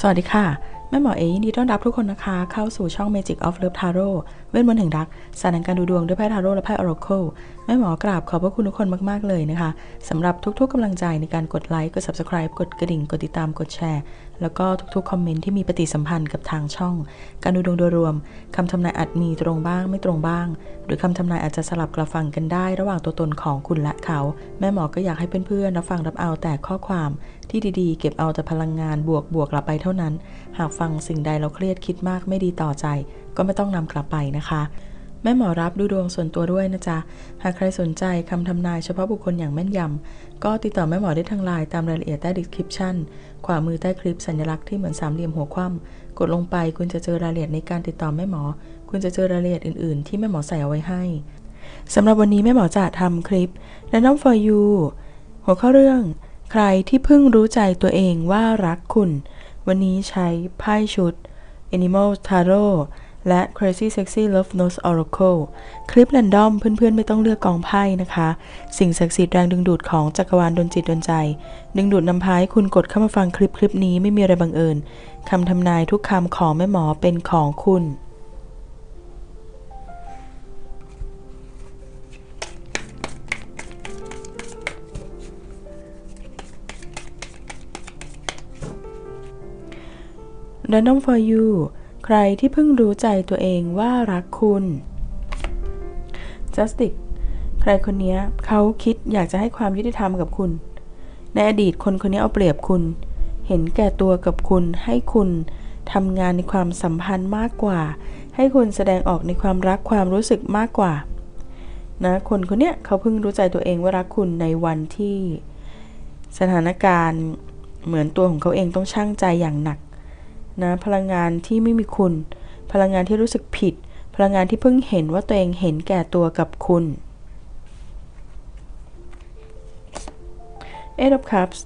สวัสดีค่ะ แม่หมอเอยินดีต้อนรับทุกคนนะคะ เข้าสู่ช่อง Magic of Love Tarot เวทมนต์แห่งรักสารแห่งการดูดวงด้วยไพ่ทาโร่และไพ่ Oracle แม่หมอกราบขอบพระคุณทุกคนมาก ๆ เลยนะคะสำหรับทุกๆกำลังใจในการกดไลค์กด Subscribe กดกระดิ่ง กดติดตามกดแชร์ แล้วก็ทุกๆ คอมเมนต์ที่มีปฏิสัมพันธ์กับทางช่อง การดูดวงโดยรวมคำทำนายอาจมีตรงบ้างไม่ตรงบ้าง หรือคำทำนายอาจจะสลับกระฟังกันได้ ระหว่างตัวตนของคุณและเขา แม่หมอก็อยากให้เพื่อนๆรับฟังรับเอาแต่ข้อความ ที่ดีๆ เก็บเอาแต่พลังงานบวกบวกกลับไปเท่านั้น หากฟังสิ่งใดเราเครียดคิดมากไม่ดีต่อใจ ก็ไม่ต้องนำกลับไปนะคะแม่หมอรับดูดวงส่วนตัวด้วยนะจ๊ะ หากใครสนใจคำทำนายเฉพาะบุคคลอย่างแม่นยำ ก็ติดต่อแม่หมอได้ทางไลน์ตามรายละเอียดใต้ description ขวามือใต้คลิปสัญลักษณ์ที่เหมือนสามเหลี่ยมหัวคว่ำกดลงไปคุณจะเจอรายละเอียดในการติดต่อแม่หมอ คุณจะเจอรายละเอียดอื่นๆ ที่แม่หมอใส่เอาไว้ให้ สำหรับวันนี้แม่หมอจะทำคลิป Random for you หัวข้อเรื่อง ใครที่เพิ่งรู้ใจตัวเองว่ารักคุณ วันนี้ใช้ไพ่ชุด Animal Tarot และ Crazy Sexy Love Notes Oracle คลิป r รนดอมเพื่อนๆ ไม่ต้องเลือกกองไพ่นะคะ สิ่งศักดิ์สิทธิ์แรงดึงดูดของจักรวาลดนจิตดนใจ ดึงดูดนำพาให้คุณกดเข้ามาฟังคลิปคลิปนี้ไม่มีอะไรบังเอิญคำทำนายทุกคำของแม่หมอเป็นของคุณ Random for you ใครที่เพิ่งรู้ใจตัวเองว่ารักคุณ Justice ใครคนนี้เขาคิดอยากจะให้ความยุติธรรมกับคุณ ในอดีตคนคนนี้เอาเปรียบคุณ เห็นแก่ตัวกับคุณ ให้คุณทำงานในความสัมพันธ์มากกว่า ให้คุณแสดงออกในความรักความรู้สึกมากกว่า นะคนคนนี้เขาเพิ่งรู้ใจตัวเองว่ารักคุณในวันที่ สถานการณ์เหมือนตัวของเขาเองต้องชั่งใจอย่างหนัก นะพลังงานที่ไม่มีคุณ พลังงานที่รู้สึกผิด พลังงานที่เพิ่งเห็นว่าตัวเองเห็นแก่ตัวกับคุณ Eight of Cups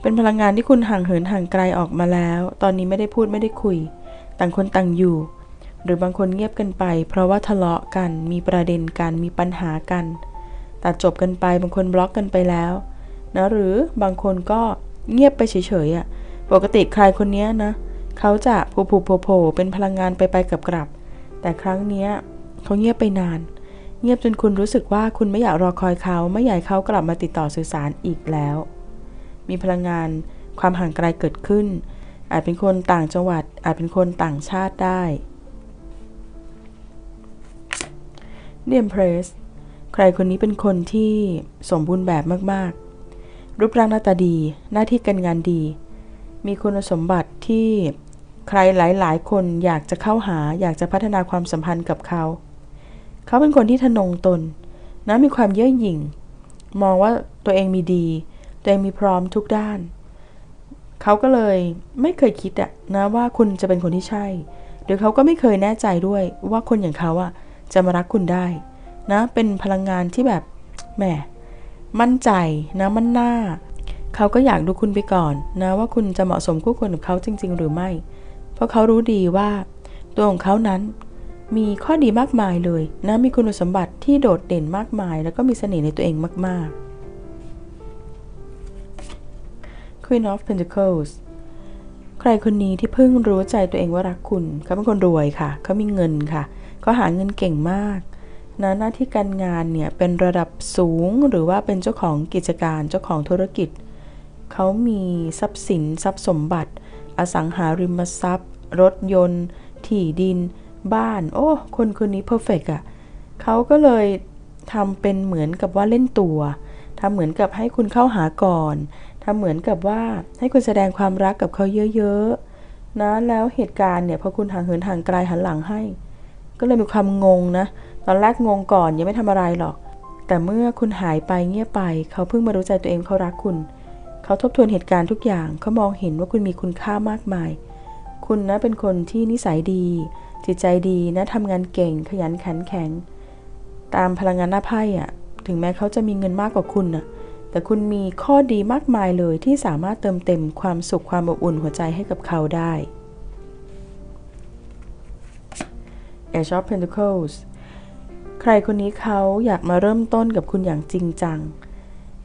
เป็นพลังงานที่คุณห่างเหินห่างไกลออกมาแล้ว ตอนนี้ไม่ได้พูดไม่ได้คุย ต่างคนต่างอยู่ หรือบางคนเงียบกันไป เพราะว่าทะเลาะกัน มีประเด็นกัน มีปัญหากัน ตัดจบกันไป บางคนบล็อกกันไปแล้วนะ หรือบางคนก็เงียบไปเฉยๆอะ่ะ ปกติใครคนนี้นะ เขาจะโผล่โผล่เป็นพลังงานไปไปกับกลับ แต่ครั้งนี้เขาเงียบไปนาน เงียบจนคุณรู้สึกว่าคุณไม่อยากรอคอยเขาไม่อยากเขากลับมาติดต่อสื่อสารอีกแล้ว มีพลังงานความห่างไกลเกิดขึ้น อาจเป็นคนต่างจังหวัด อาจเป็นคนต่างชาติได้เดียมเพรสใครคนนี้เป็นคนที่สมบูรณ์แบบมาก ๆ รูปร่างหน้าตาดี หน้าที่การงานดี มีคุณสมบัติที่ใครหลาย ๆ คนอยากจะเข้าหาอยากจะพัฒนาความสัมพันธ์กับเขา เขาเป็นคนที่ทนงตนนะมีความเย่อหยิ่ง มองว่าตัวเองมีดี ตัวเองมีพร้อมทุกด้าน เขาก็เลยไม่เคยคิดอะนะว่าคุณจะเป็นคนที่ใช่ หรือเขาก็ไม่เคยแน่ใจด้วยว่าคนอย่างเขาอะจะมารักคุณได้นะเป็นพลังงานที่แบบแหมมั่นใจนะมั่นหน้า เขาก็อยากดูคุณไปก่อนนะว่าคุณจะเหมาะสมคู่ควรกับเขาจริง ๆ หรือไม่ เพราะเขารู้ดีว่า ตัวของเขานั้น มีข้อดีมากมายเลยนะมีคุณสมบัติที่โดดเด่นมากมาย แล้วก็มีเสน่ห์ในตัวเองมาก ๆ Queen of Pentacles ใครคนนี้ที่เพิ่งรู้ใจตัวเองว่ารักคุณ เขาเป็นคนรวยค่ะ เขามีเงินค่ะ เขาหาเงินเก่งมากนะหน้าที่การงานเนี่ยเป็นระดับสูงหรือว่าเป็นเจ้าของกิจการเจ้าของธุรกิจ เขามีทรัพย์สินทรัพย์สมบัติ อสังหาริมทรัพย์ รถยนต์ ที่ดิน บ้าน โอ้ คนคนนี้เพอร์เฟกอะเขาก็เลยทำเป็นเหมือนกับว่าเล่นตัวทำเหมือนกับให้คุณเข้าหาก่อนทำเหมือนกับว่าให้คุณแสดงความรักกับเขาเยอะๆนะแล้วเหตุการณ์เนี่ยพอคุณห่างเหินห่างไกลหันหลังให้ ก็เลยมีความงงนะ ตอนแรกงงก่อนยังไม่ทำอะไรหรอก แต่เมื่อคุณหายไปเงียบไป เขาเพิ่งมารู้ใจตัวเองเขารักคุณ เขาทบทวนเหตุการณ์ทุกอย่างเขามองเห็นว่าคุณมีคุณค่ามากมาย คุณนะเป็นคนที่นิสัยดี จิตใจดีนะทำงานเก่งขยันขันแข็ง ตามพลังงานหน้าไพ่อะถึงแม้เขาจะมีเงินมากกว่าคุณนะแต่คุณมีข้อดีมากมายเลยที่สามารถเติมเต็มความสุขความอบอุ่นหัวใจให้กับเขาได้ Ace of Pentacles ใครคนนี้เขาอยากมาเริ่มต้นกับคุณอย่างจริงจัง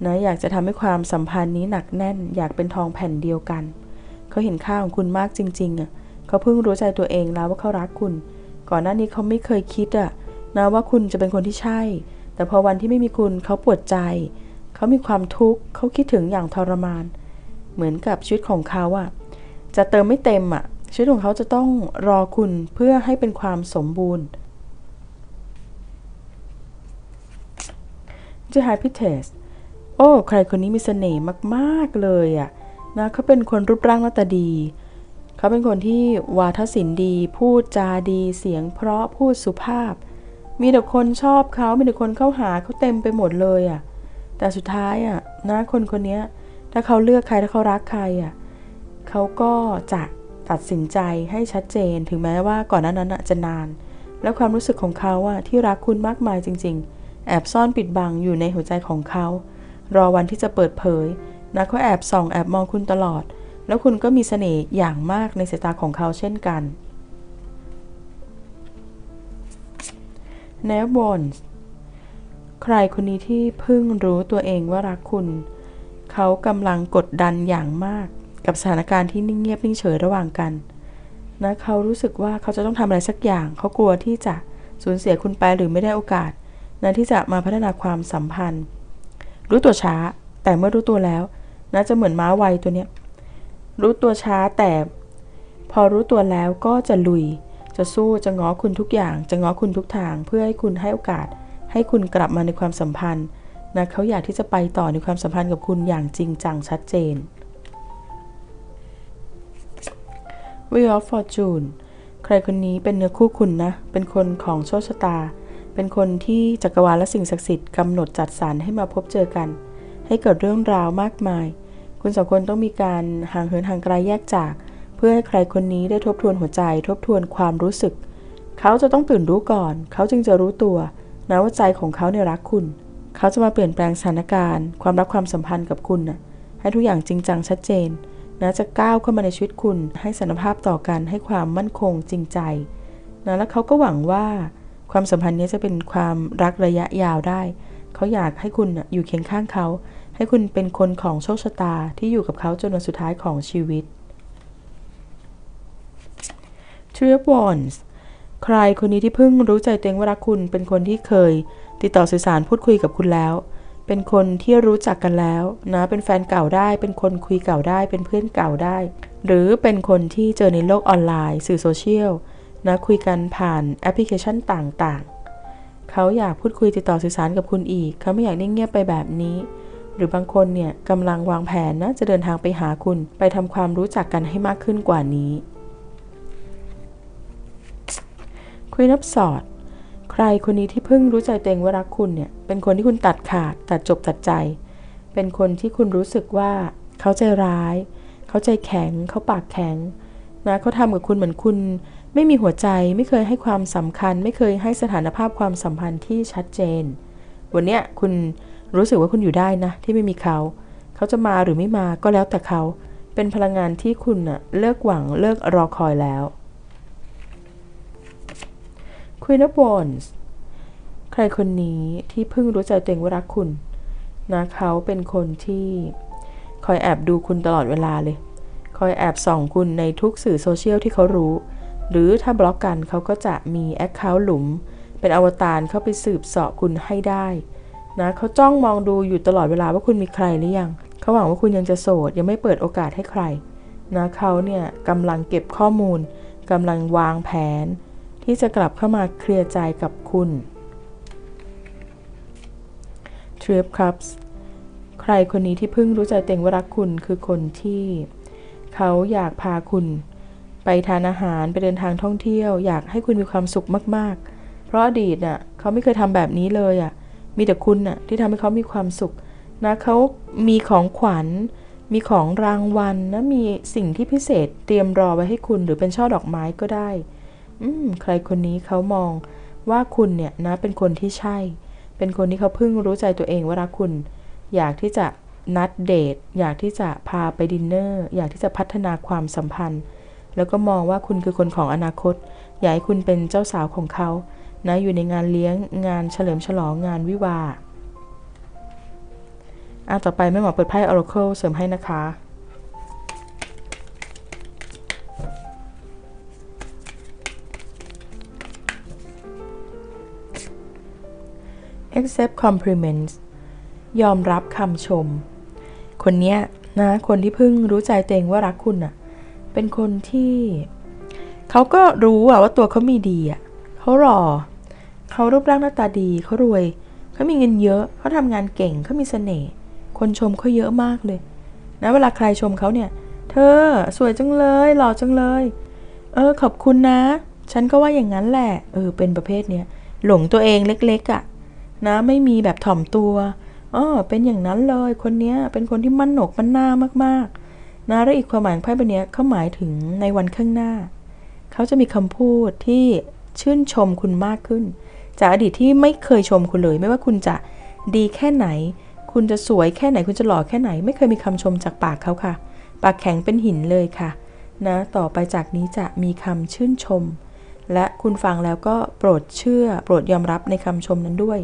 นะอยากจะทำให้ความสัมพันธ์นี้หนักแน่น อยากเป็นทองแผ่นเดียวกัน เขาเห็นค่าของคุณมากจริงๆอะเขาเพิ่งรู้ใจตัวเองแล้วว่าเขารักคุณ ก่อนหน้านี้เขาไม่เคยคิดอะนะว่าคุณจะเป็นคนที่ใช่ แต่พอวันที่ไม่มีคุณเขาปวดใจ เขามีความทุกข์เขาคิดถึงอย่างทรมาน เหมือนกับชีวิตของเขาอะจะเติมไม่เต็มอะชีวิตของเขาจะต้องรอคุณเพื่อให้เป็นความสมบูรณ์จูไฮพิเทส โอ้ ใครคนนี้มีเสน่ห์มากๆเลยอะนะเขาเป็นคนรูปร่างหน้าตาดี เขาเป็นคนที่วาทศิลป์ดี พูดจาดีเสียงเพราะพูดสุภาพ มีแต่คนชอบเขา มีแต่คนเข้าหาเขาเต็มไปหมดเลยอะ แต่สุดท้ายอะนะคนคนนี้ถ้าเขาเลือกใครถ้าเขารักใครอะเขาก็จะตัดสินใจให้ชัดเจน ถึงแม้ว่าก่อนหน้านั้นอะจะนาน แล้วความรู้สึกของเขาอะที่รักคุณมากมายจริง ๆ แอบซ่อนปิดบังอยู่ในหัวใจของเขา รอวันที่จะเปิดเผยนะเขาแอบส่องแอบมองคุณตลอด แล้วคุณก็มีเสน่ห์อย่างมากในสายตาของเขาเช่นกัน n e v o n ใครคนนี้ที่เพิ่งรู้ตัวเองว่ารักคุณ เขากำลังกดดันอย่างมากกับสถานการณ์ที่นิ่งเงียบนิ่งเฉยระหว่างกันนะเขารู้สึกว่าเขาจะต้องทำอะไรสักอย่าง เขากลัวที่จะสูญเสียคุณไปหรือไม่ได้โอกาสนะที่จะมาพัฒนาความสัมพันธ์ รู้ตัวช้า แต่เมื่อรู้ตัวแล้วนะจะเหมือนม้าไวตัวเนี้ยรู้ตัวช้าแต่ พอรู้ตัวแล้วก็จะลุย จะสู้จะง้อคุณทุกอย่าง จะง้อคุณทุกทาง เพื่อให้คุณให้โอกาส ให้คุณกลับมาในความสัมพันธ์นะเขาอยากที่จะไปต่อในความสัมพันธ์กับคุณอย่างจริงจังชัดเจน Wheel of Fortune ใครคนนี้เป็นเนื้อคู่คุณนะ เป็นคนของโชคชะตา เป็นคนที่จักรวาลและสิ่งศักดิ์สิทธิ์กำหนดจัดสรรให้มาพบเจอกัน ให้เกิดเรื่องราวมากมาย คุณสองคนต้องมีการห่างเหินห่างไกลแยกจาก เพื่อให้ใครคนนี้ได้ทบทวนหัวใจ ทบทวนความรู้สึก เขาจะต้องตื่นรู้ก่อน เขาจึงจะรู้ตัวนะว่าใจของเขาเนี่ยรักคุณ เขาจะมาเปลี่ยนแปลงสถานการณ์ ความรักความสัมพันธ์กับคุณนะให้ทุกอย่างจริงจังชัดเจนนะจะก้าวเข้ามาในชีวิตคุณ ให้สันภาพต่อกันให้ความมั่นคงจริงใจนะแล้วเขาก็หวังว่า ความสัมพันธ์นี้จะเป็นความรักระยะยาวได้ เขาอยากให้คุณอยู่เคียงข้างเขา ให้คุณเป็นคนของโชคชะตาที่อยู่กับเขาจนวันสุดท้ายของชีวิต t r i p Wands ใครคนนี้ที่เพิ่งรู้ใจตัวเองว่ารักคุณ เป็นคนที่เคย ติดต่อสื่อสารพูดคุยกับคุณแล้ว เป็นคนที่รู้จักกันแล้วนะ เป็นแฟนเก่าได้ เป็นคนคุยเก่าได้ เป็นเพื่อนเก่าได้ หรือเป็นคนที่เจอในโลกออนไลน์ สื่อโซเชียล นะคุยกันผ่านแอปพลิเคชันต่างๆ เขาอยากพูดคุยติดต่อสื่อสารกับคุณอีก เขาไม่อยากนิ่งเงียบไปแบบนี้ หรือบางคนเนี่ยกำลังวางแผนนะจะเดินทางไปหาคุณไปทำความรู้จักกันให้มากขึ้นกว่านี้ Queen of Swords ใครคนนี้ที่เพิ่งรู้ใจตัวเองว่ารักคุณเนี่ยเป็นคนที่คุณตัดขาดตัดจบตัดใจ เป็นคนที่คุณรู้สึกว่าเขาใจร้าย เขาใจแข็ง เขาปากแข็งนะเขาทำกับคุณเหมือนคุณ ไม่มีหัวใจไม่เคยให้ความสำคัญ ไม่เคยให้สถานภาพความสัมพันธ์ที่ชัดเจน วันเนี้ยคุณรู้สึกว่าคุณอยู่ได้นะ ที่ไม่มีเขา เขาจะมาหรือไม่มาก็แล้วแต่เขา เป็นพลังงานที่คุณอะเลิกหวังเลิกรอคอยแล้ว Queen of Wands ใครคนนี้ที่เพิ่งรู้ใจตัวเองว่ารักคุณนะเขาเป็นคนที่คอยแอบดูคุณตลอดเวลาเลย คอยแอบส่องคุณในทุกสื่อโซเชียลที่เขารู้ หรือถ้าบล็อกกันเขาก็จะมีแอคเคาท์หลุม เป็นอวตารเข้าไปสืบเสาะคุณให้ได้นะเขาจ้องมองดูอยู่ตลอดเวลาว่าคุณมีใครหรือยังเขาหวังว่าคุณยังจะโสด ยังไม่เปิดโอกาสให้ใครนะเขาเนี่ยกำลังเก็บข้อมูลกำลังวางแผน ที่จะกลับเข้ามาเคลียร์ใจกับคุณ t r i p Cups ใครคนนี้ที่เพิ่งรู้ใจเต็งว่ารักคุณคือคนที่ เขาอยากพาคุณ ไปทานอาหารไปเดินทางท่องเที่ยว อยากให้คุณมีความสุขมากๆ เพราะอดีตน่ะเขาไม่เคยทำแบบนี้เลยอะมีแต่คุณน่ะที่ทำให้เขามีความสุขนะเขามีของขวัญ มีของรางวัลนะมีสิ่งที่พิเศษเตรียมรอไว้ให้คุณหรือเป็นช่อดอกไม้ก็ได้ อืมใครคนนี้เขามองว่าคุณเนี่ยนะเป็นคนที่ใช่ เป็นคนที่เขาเพิ่งรู้ใจตัวเองว่ารักคุณ อยากที่จะนัดเดท อยากที่จะพาไปดินเนอร์ อยากที่จะพัฒนาความสัมพันธ์ แล้วก็มองว่าคุณคือคนของอนาคต อยากให้คุณเป็นเจ้าสาวของเขา นะ อยู่ในงานเลี้ยง งานเฉลิมฉลอง งานวิวาอาะต่อไปแม่หมอเปิดไพ่อโรเคิลเสริมให้นะคะ accept compliments ยอมรับคำชม คนเนี้ยนะ คนที่เพิ่งรู้ใจตัเองว่ารักคุณอะ่ะ เป็นคนที่เขาก็รู้อะว่าตัวเขามีดีอะเขาหล่อเขารูปร่างหน้าตาดีเขารวยเขามีเงินเยอะเขาทำงานเก่งเขามีเสน่ห์คนชมเขาเยอะมากเลยนะเวลาใครชมเขาเนี่ย เธอสวยจังเลยหล่อจังเลย เออขอบคุณนะ ฉันก็ว่าอย่างนั้นแหละเออเป็นประเภทเนี้ยหลงตัวเองเล็กๆอะ่ะนะไม่มีแบบถ่อมตัวอ๋อเป็นอย่างนั้นเลยคนเนี้ยเป็นคนที่มั่นหนกมั่นหน้ามากๆ นะแล้วอีกความหมายของไพ่ใบนี้เขาหมายถึงในวันข้างหน้า เขาจะมีคำพูดที่ชื่นชมคุณมากขึ้น จากอดีตที่ไม่เคยชมคุณเลย ไม่ว่าคุณจะดีแค่ไหน คุณจะสวยแค่ไหนคุณจะหล่อแค่ไหน ไม่เคยมีคำชมจากปากเขาค่ะ ปากแข็งเป็นหินเลยค่ะ นะต่อไปจากนี้จะมีคำชื่นชม และคุณฟังแล้วก็โปรดเชื่อ โปรดยอมรับในคำชมนั้นด้วย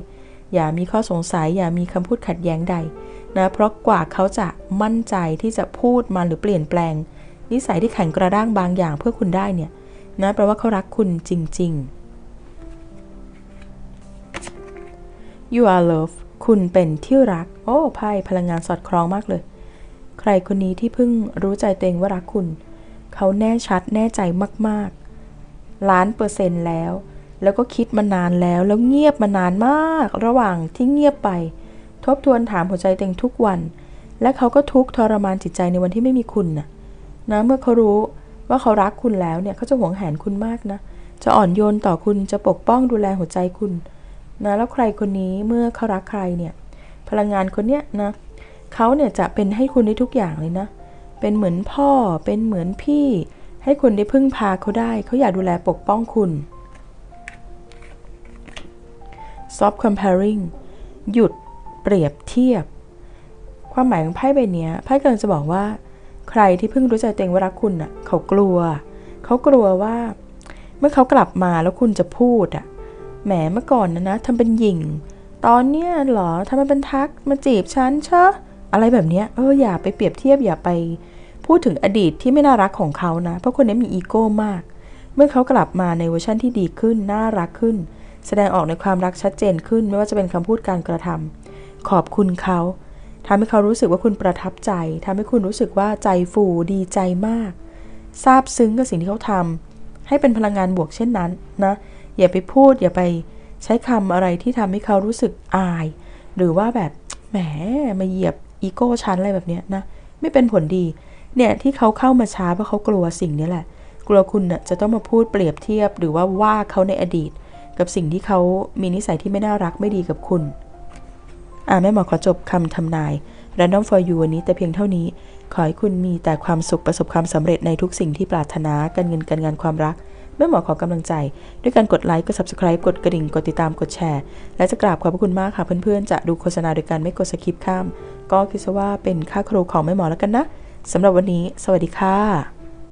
อย่ามีข้อสงสัยอย่ามีคำพูดขัดแย้งใด นะเพราะกว่าเขาจะมั่นใจที่จะพูดมาหรือเปลี่ยนแปลง นิสัยที่แข็งกระด้างบางอย่างเพื่อคุณได้เนี่ยนะแปลว่าเขารักคุณจริง ๆ you are love คุณเป็นที่รัก โอ้ไพ่พลังงานสอดคล้องมากเลย ใครคนนี้ที่เพิ่งรู้ใจตัวเองว่ารักคุณ เขาแน่ชัดแน่ใจมากๆ ล้านเปอร์เซ็นต์แล้ว แล้วก็คิดมานานแล้วแล้วเงียบมานานมาก ระหว่างที่เงียบไป ทบทวนถามหัวใจเตัวเองทุกวัน และเขาก็ทุกทรมานจิตใจในวันที่ไม่มีคุณนะนะเมื่อเขารู้ว่าเขารักคุณแล้วเนี่ยเขาจะหวงแหนคุณมากนะ จะอ่อนโยนต่อคุณจะปกป้องดูแลหัวใจคุณนะแล้วใครคนนี้เมื่อเขารักใครเนี่ยพลังงานคนเนี้ยนะเขาเนี่ยจะเป็นให้คุณได้ทุกอย่างเลยนะ เป็นเหมือนพ่อเป็นเหมือนพี่ ให้คุณได้พึ่งพาเขาได้ เขาอยากดูแลปกป้องคุณ stop comparing หยุด เปรียบเทียบ ความหมายของไพ่ใบนี้ไพ่กำลังจะบอกว่า ใครที่เพิ่งรู้ใจตัวเองว่ารักคุณอะเขากลัว เขากลัวว่า เมื่อเขากลับมาแล้วคุณจะพูดอะแหมเมื่อก่อนนะนะทำเป็นหยิ่ง ตอนเนี้ยเหรอทำไมเป็นทักมาจีบฉันเชอะอะไรแบบเนี้ยเอออย่าไปเปรียบเทียบอย่าไป พูดถึงอดีตที่ไม่น่ารักของเขานะ เพราะคนนี้มีอีโก้มาก เมื่อเขากลับมาในเวอร์ชั่นที่ดีขึ้นน่ารักขึ้น แสดงออกในความรักชัดเจนขึ้น ไม่ว่าจะเป็นคำพูดการกระทำ ขอบคุณเขาทำให้เขารู้สึกว่าคุณประทับใจทำให้คุณรู้สึกว่าใจฟูดีใจมากซาบซึ้งกับสิ่งที่เขาทำให้เป็นพลังงานบวกเช่นนั้นนะอย่าไปพูดอย่าไปใช้คำอะไรที่ทำให้เขารู้สึกอาย หรือว่าแบบแหมมาเหยียบอีโก้ชั้นอะไรแบบเนี้ยนะไม่เป็นผลดี เนี่ยที่เขาเข้ามาช้าเพราะเขากลัวสิ่งนี้แหละ กลัวคุณน่ะจะต้องมาพูดเปรียบเทียบ หรือว่าว่าเขาในอดีต กับสิ่งที่เขามีนิสัยที่ไม่น่ารักไม่ดีกับคุณ อ่าแม่หมอขอจบคำทำนาย Random for you วันนี้แต่เพียงเท่านี้ ขอให้คุณมีแต่ความสุขประสบความสำเร็จในทุกสิ่งที่ปรารถนาการเงินการงานความรักแม่หมอขอกำลังใจ ด้วยการกดไลค์กด subscribe กดกระดิ่ง กดติดตามกดแชร์ และจะกราบขอบพระคุณมากค่ะเพื่อนๆ จะดูโฆษณาโดยการไม่กดสคิปข้าม ก็คิดซะว่าเป็นค่าครูของแม่หมอแล้วกันนะสำหรับวันนี้ สวัสดีค่ะ